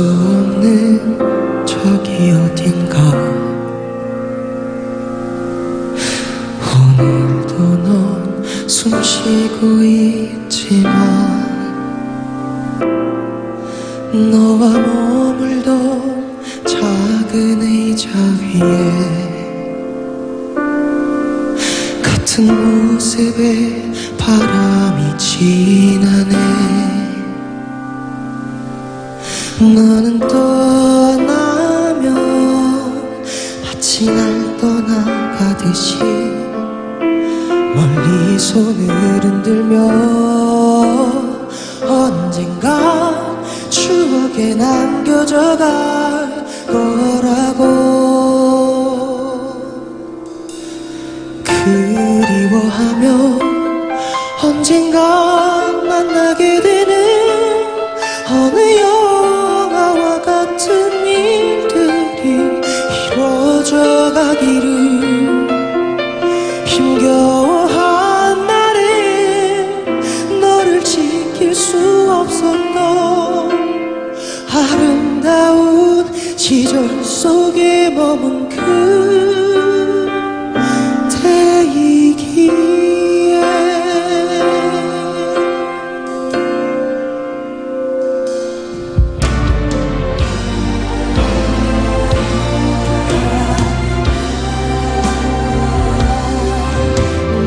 수 없는 저기 어딘가. 오늘도 넌 숨쉬고 있지만 너와 머물던 작은 의자 위에 같은 모습에 바람이 지나네 너는 떠나면 마치 날 떠나가듯이 멀리 손을 흔들며 언젠가 추억에 남겨져 갈 거라고. 그리워하며 언젠가 만나게 되 시절 속에 머문 그대이기에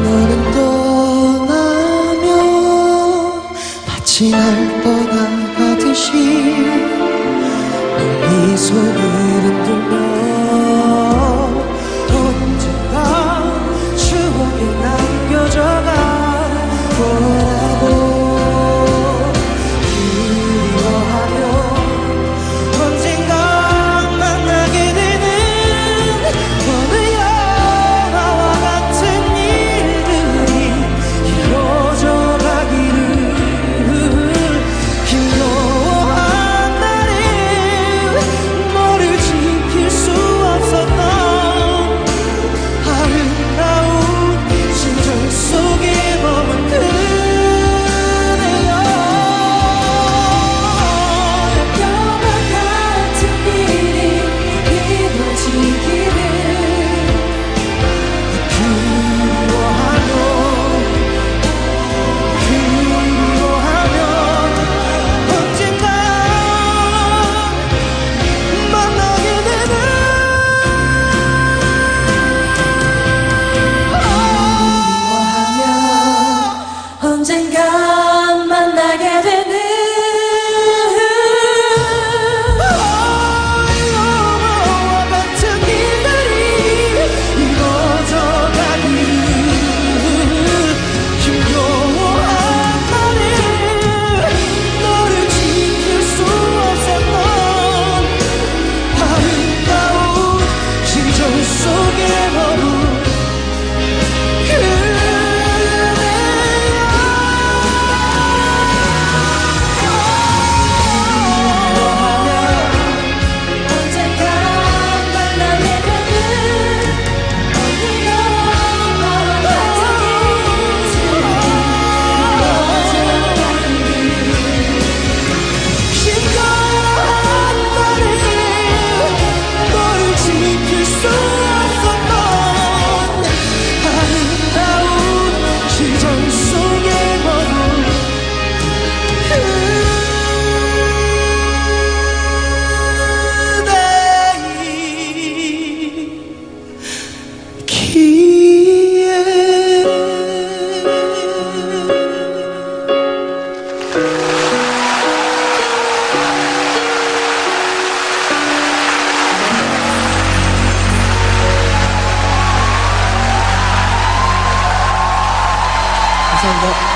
너는 떠나면 마치 날 떠나가듯이 멀리 손을 흔들며 that